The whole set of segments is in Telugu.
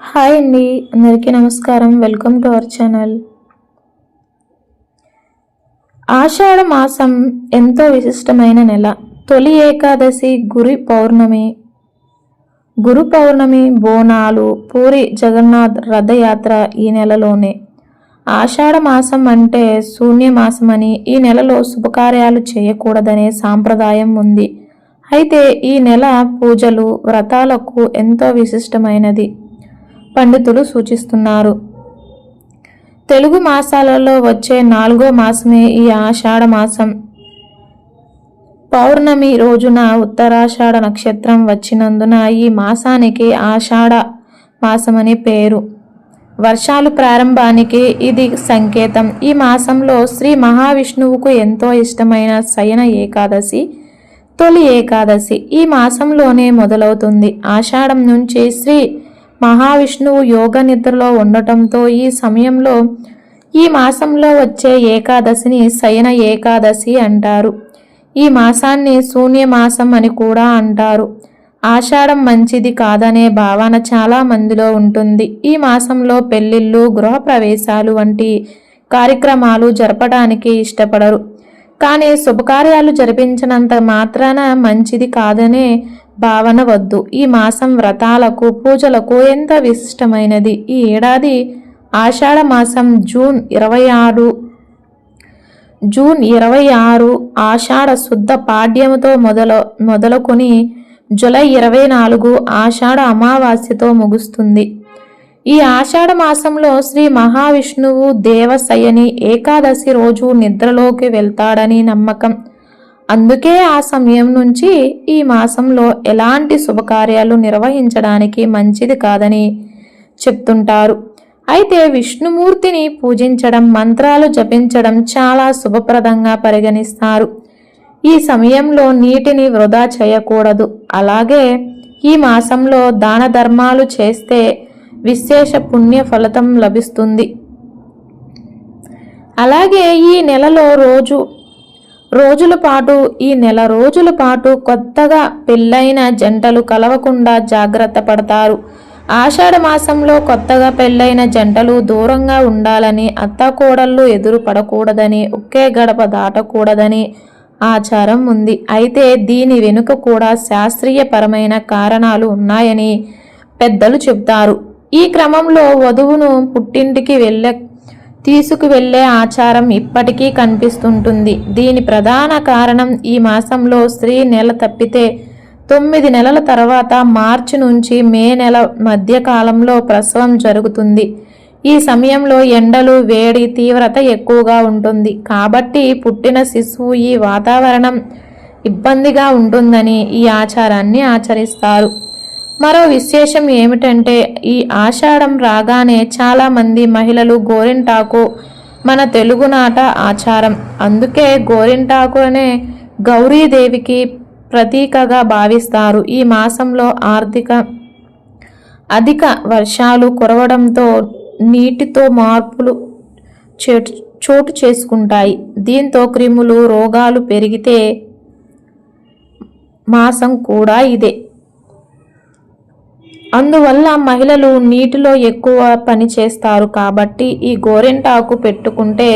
హాయ్ అండి. అందరికీ నమస్కారం. Welcome to our channel. Ashadha మాసం ఎంతో విశిష్టమైన నెల. తొలి ఏకాదశి గురి పౌర్ణమి. గురు పౌర్ణమి బోనాలు పూరి జగన్నాథ్ రథయాత్ర ఈ నెలలోనే. ఆషాఢ మాసం అంటే శూన్యమాసమని ఈ నెలలో శుభకార్యాలు చేయకూడదనే సాంప్రదాయం ఉంది. అయితే ఈ నెల పూజలు వ్రతాలకు ఎంతో విశిష్టమైనది. పండితులు సూచిస్తున్నారు. తెలుగు మాసాలలో వచ్చే నాలుగో మాసమే ఈ ఆషాఢ మాసం. పౌర్ణమి రోజున ఉత్తరాషాఢ నక్షత్రం వచ్చినందున ఈ మాసానికి ఆషాఢ మాసమని పేరు. వర్షాలు ప్రారంభానికి ఇది సంకేతం. ఈ మాసంలో శ్రీ మహావిష్ణువుకు ఎంతో ఇష్టమైన శయన ఏకాదశి తొలి ఏకాదశి ఈ మాసంలోనే మొదలవుతుంది. ఆషాఢం నుంచి శ్రీ మహావిష్ణువు యోగ నిద్రలో ఉండటంతో ఈ సమయంలో ఈ మాసంలో వచ్చే ఏకాదశిని శయన ఏకాదశి అంటారు. ఈ మాసాన్ని శూన్య మాసం అని కూడా అంటారు. ఆషాఢం మంచిది కాదనే భావన చాలా మందిలో ఉంటుంది. ఈ మాసంలో పెళ్ళిళ్ళు గృహప్రవేశాలు వంటి కార్యక్రమాలు జరపడానికి ఇష్టపడరు. కానీ శుభకార్యాలు జరిపించినంత మాత్రాన మంచిది కాదనే భావన వద్దు. ఈ మాసం వ్రతాలకు పూజలకు ఎంత విశిష్టమైనది? ఈ ఏడాది ఆషాఢ మాసం జూన్ ఇరవై ఆరు జూన్ ఇరవై ఆరు ఆషాఢ శుద్ధ పాడ్యముతో మొదల మొదలుకొని జులై ఇరవై నాలుగు ఆషాఢ అమావాస్యతో ముగుస్తుంది. ఈ ఆషాఢ మాసంలో శ్రీ మహావిష్ణువు దేవశయని ఏకాదశి రోజు నిద్రలోకి వెళ్తాడని నమ్మకం. అందుకే ఆ సమయం నుంచి ఈ మాసంలో ఎలాంటి శుభకార్యాలు నిర్వహించడానికి మంచిది కాదని చెప్తుంటారు. అయితే విష్ణుమూర్తిని పూజించడం మంత్రాలు జపించడం చాలా శుభప్రదంగా పరిగణిస్తారు. ఈ సమయంలో నీటిని వృధా చేయకూడదు. అలాగే ఈ మాసంలో దాన ధర్మాలు చేస్తే విశేష పుణ్య ఫలితం లభిస్తుంది. అలాగే ఈ నెలలో రోజు రోజుల పాటు ఈ నెల రోజుల పాటు కొత్తగా పెళ్ళైన జంటలు కలవకుండా జాగ్రత్త పడతారు. ఆషాఢ మాసంలో కొత్తగా పెళ్ళైన జంటలు దూరంగా ఉండాలని అత్తాకోడళ్ళు ఎదురు పడకూడదని ఒకే గడప దాటకూడదని ఆచారం ఉంది. అయితే దీని వెనుక కూడా శాస్త్రీయపరమైన కారణాలు ఉన్నాయని పెద్దలు చెబుతారు. ఈ క్రమంలో వధువును పుట్టింటికి వెళ్ళే తీసుకువెళ్ళే ఆచారం ఇప్పటికీ కనిపిస్తుంటుంది. దీని ప్రధాన కారణం ఈ మాసంలో స్త్రీ నెల తప్పితే తొమ్మిది నెలల తర్వాత మార్చి నుంచి మే నెల మధ్య కాలంలో ప్రసవం జరుగుతుంది. ఈ సమయంలో ఎండలు వేడి తీవ్రత ఎక్కువగా ఉంటుంది. కాబట్టి పుట్టిన శిశువు ఈ వాతావరణం ఇబ్బందిగా ఉంటుందని ఈ ఆచారాన్ని ఆచరిస్తారు. మరో విశేషం ఏమిటంటే ఈ ఆషాఢం రాగానే చాలామంది మహిళలు గోరింటాకు మన తెలుగునాట ఆచారం. అందుకే గోరింటాకునే గౌరీదేవికి ప్రతీకగా భావిస్తారు. ఈ మాసంలో ఆర్థిక అధిక వర్షాలు కురవడంతో నీటితో మార్పులు చోటు చేసుకుంటాయి. దీంతో క్రిములు రోగాలు పెరిగితే మాసం కూడా ఇదే. అందువల్ల మహిళలు నీటిలో ఎక్కువ పని చేస్తారు కాబట్టి ఈ గోరెంటాకు పెట్టుకుంటే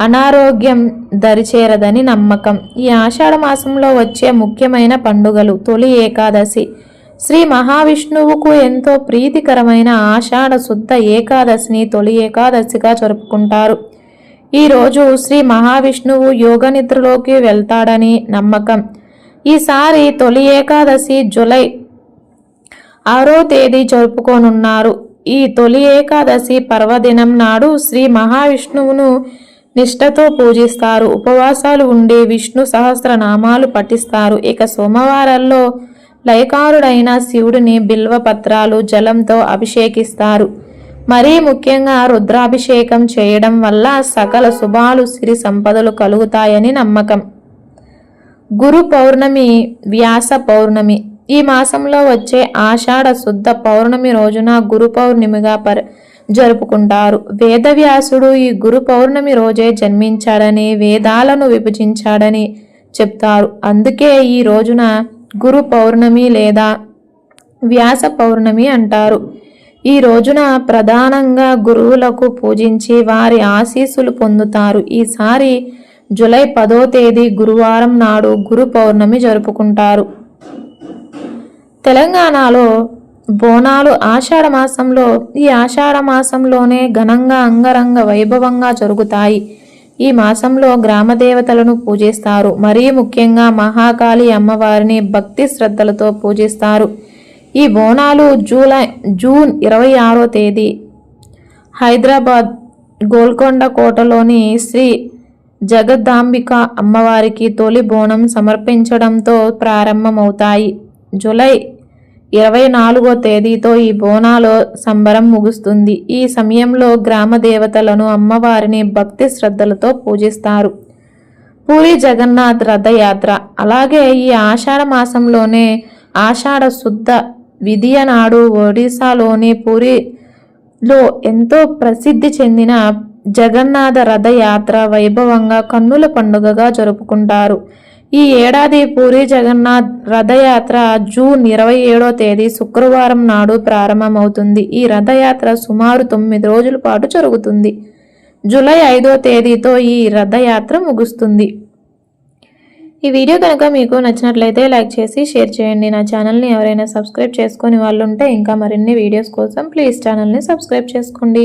అనారోగ్యం దరిచేరదని నమ్మకం. ఈ ఆషాఢ మాసంలో వచ్చే ముఖ్యమైన పండుగలు తొలి ఏకాదశి. శ్రీ మహావిష్ణువుకు ఎంతో ప్రీతికరమైన ఆషాఢ శుద్ధ ఏకాదశిని తొలి ఏకాదశిగా జరుపుకుంటారు. ఈరోజు శ్రీ మహావిష్ణువు యోగ నిద్రలోకి వెళ్తాడని నమ్మకం. ఈసారి తొలి ఏకాదశి జులై ఆరో తేదీ జరుపుకోనున్నారు. ఈ తొలి ఏకాదశి పర్వదినం నాడు శ్రీ మహావిష్ణువును నిష్ఠతో పూజిస్తారు. ఉపవాసాలు ఉండి విష్ణు సహస్రనామాలు పఠిస్తారు. ఇక సోమవారాల్లో లయకారుడైన శివుడిని బిల్వపత్రాలు జలంతో అభిషేకిస్తారు. మరీ ముఖ్యంగా రుద్రాభిషేకం చేయడం వల్ల సకల శుభాలు సిరి సంపదలు కలుగుతాయని నమ్మకం. గురు పౌర్ణమి వ్యాస పౌర్ణమి ఈ మాసంలో వచ్చే ఆషాఢ శుద్ధ పౌర్ణమి రోజున గురు పౌర్ణమిగా పర్ జరుపుకుంటారు. వేదవ్యాసుడు ఈ గురు పౌర్ణమి రోజే జన్మించాడని వేదాలను విభజించాడని చెప్తారు. అందుకే ఈ రోజున గురు పౌర్ణమి లేదా వ్యాస పౌర్ణమి అంటారు. ఈ రోజున ప్రధానంగా గురువులకు పూజించి వారి ఆశీస్సులు పొందుతారు. ఈసారి జూలై పదో తేదీ గురువారం నాడు గురు పౌర్ణమి జరుపుకుంటారు. తెలంగాణలో బోనాలు ఆషాఢ మాసంలో ఈ ఆషాఢ మాసంలోనే ఘనంగా అంగరంగ వైభవంగా జరుగుతాయి. ఈ మాసంలో గ్రామ దేవతలను పూజిస్తారు. మరీ ముఖ్యంగా మహాకాళి అమ్మవారిని భక్తి శ్రద్ధలతో పూజిస్తారు. ఈ బోనాలు జూలై జూన్ ఇరవై ఆరో తేదీ హైదరాబాద్ గోల్కొండ కోటలోని శ్రీ జగదాంబిక అమ్మవారికి తొలి బోనం సమర్పించడంతో ప్రారంభమవుతాయి. జూలై ఇరవై నాలుగో తేదీతో ఈ బోనాలో సంబరం ముగుస్తుంది. ఈ సమయంలో గ్రామ దేవతలను అమ్మవారిని భక్తి శ్రద్ధలతో పూజిస్తారు. పూరి జగన్నాథ్ రథయాత్ర. అలాగే ఈ ఆషాఢ మాసంలోనే ఆషాఢ శుద్ధ విధియ నాడు ఒడిశాలోని పూరిలో ఎంతో ప్రసిద్ధి చెందిన జగన్నాథ రథయాత్ర వైభవంగా కన్నుల పండుగగా జరుపుకుంటారు. ఈ ఏడాది పూరి జగన్నాథ్ రథయాత్ర జూన్ ఇరవై ఏడో తేదీ శుక్రవారం నాడు ప్రారంభమవుతుంది. ఈ రథయాత్ర సుమారు తొమ్మిది రోజుల పాటు జరుగుతుంది. జూలై ఐదో తేదీతో ఈ రథయాత్ర ముగుస్తుంది. ఈ వీడియో కనుక మీకు నచ్చినట్లయితే లైక్ చేసి షేర్ చేయండి. నా ఛానల్ని ఎవరైనా సబ్స్క్రైబ్ చేసుకొని వాళ్ళు ఉంటే ఇంకా మరిన్ని వీడియోస్ కోసం ప్లీజ్ ఛానల్ని సబ్స్క్రైబ్ చేసుకోండి.